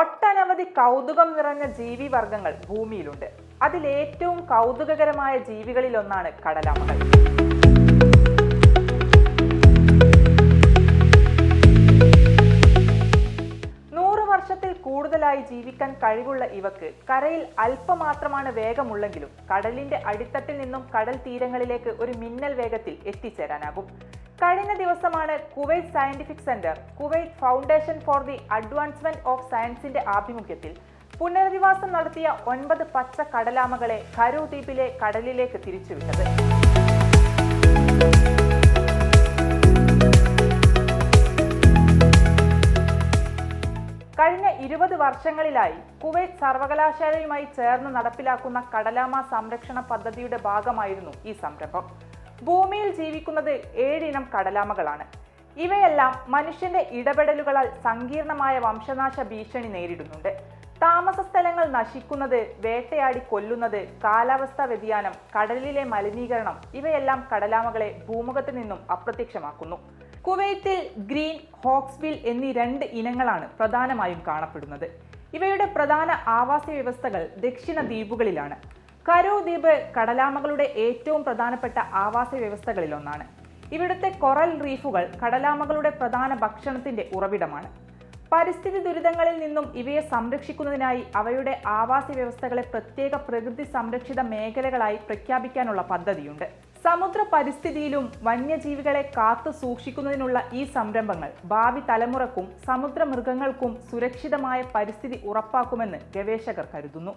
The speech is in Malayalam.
ഒട്ടനവധി കൗതുകം നിറഞ്ഞ ജീവി വർഗങ്ങൾ ഭൂമിയിലുണ്ട്. അതിലേറ്റവും കൗതുകകരമായ ജീവികളിൽ ഒന്നാണ് കടലാമകൾ. നൂറ് വർഷത്തിൽ കൂടുതലായി ജീവിക്കാൻ കഴിവുള്ള ഇവക്ക് കരയിൽ അല്പമാത്രമാണ് വേഗമുള്ളെങ്കിലും കടലിന്റെ അടിത്തട്ടിൽ നിന്നും കടൽ തീരങ്ങളിലേക്ക് ഒരു മിന്നൽ വേഗത്തിൽ എത്തിച്ചേരാനാകും. കഴിഞ്ഞ ദിവസമാണ് Kuwait scientific centre Kuwait foundation for the advancement of സയൻസിന്റെ ആഭിമുഖ്യത്തിൽ പുനരധിവാസം നടത്തിയ ഒൻപത് പച്ച കടലാമകളെ ഖരു ദ്വീപിലെ കടലിലേക്ക് തിരിച്ചുവിട്ടത്. കഴിഞ്ഞ ഇരുപത് വർഷങ്ങളിലായി കുവൈറ്റ് സർവകലാശാലയുമായി ചേർന്ന് നടപ്പിലാക്കുന്ന കടലാമ സംരക്ഷണ പദ്ധതിയുടെ ഭാഗമായിരുന്നു ഈ സംരംഭം. ഭൂമിയിൽ ജീവിക്കുന്നത് ഏഴിനം കടലാമകളാണ്. ഇവയെല്ലാം മനുഷ്യന്റെ ഇടപെടലുകളാൽ സങ്കീർണമായ വംശനാശ ഭീഷണി നേരിടുന്നുണ്ട്. താമസ സ്ഥലങ്ങൾ നശിക്കുന്നത് വേട്ടയാടി കൊല്ലുന്നത് കാലാവസ്ഥാ വ്യതിയാനം കടലിലെ മലിനീകരണം ഇവയെല്ലാം കടലാമകളെ ഭൂമുഖത്ത് നിന്നും അപ്രത്യക്ഷമാക്കുന്നു. കുവൈത്തിൽ ഗ്രീൻ ഹോക്സ്ബിൽ എന്നീ രണ്ട് ഇനങ്ങളാണ് പ്രധാനമായും കാണപ്പെടുന്നത്. ഇവയുടെ പ്രധാന ആവാസ വ്യവസ്ഥകൾ ദക്ഷിണ ദ്വീപുകളിലാണ്. കരോ ദ്വീപ് കടലാമകളുടെ ഏറ്റവും പ്രധാനപ്പെട്ട ആവാസ വ്യവസ്ഥകളിലൊന്നാണ്. ഇവിടുത്തെ കൊറൽ റീഫുകൾ കടലാമകളുടെ പ്രധാന ഭക്ഷണത്തിന്റെ ഉറവിടമാണ്. പരിസ്ഥിതി ദുരിതങ്ങളിൽ നിന്നും ഇവയെ സംരക്ഷിക്കുന്നതിനായി അവയുടെ ആവാസ വ്യവസ്ഥകളെ പ്രത്യേക പ്രകൃതി സംരക്ഷിത മേഖലകളായി പ്രഖ്യാപിക്കാനുള്ള പദ്ധതിയുണ്ട്. സമുദ്ര പരിസ്ഥിതിയിലും വന്യജീവികളെ കാത്തു സൂക്ഷിക്കുന്നതിനുള്ള ഈ സംരംഭങ്ങൾ ഭാവി തലമുറക്കും സമുദ്ര മൃഗങ്ങൾക്കും സുരക്ഷിതമായ പരിസ്ഥിതി ഉറപ്പാക്കുമെന്ന് ഗവേഷകർ കരുതുന്നു.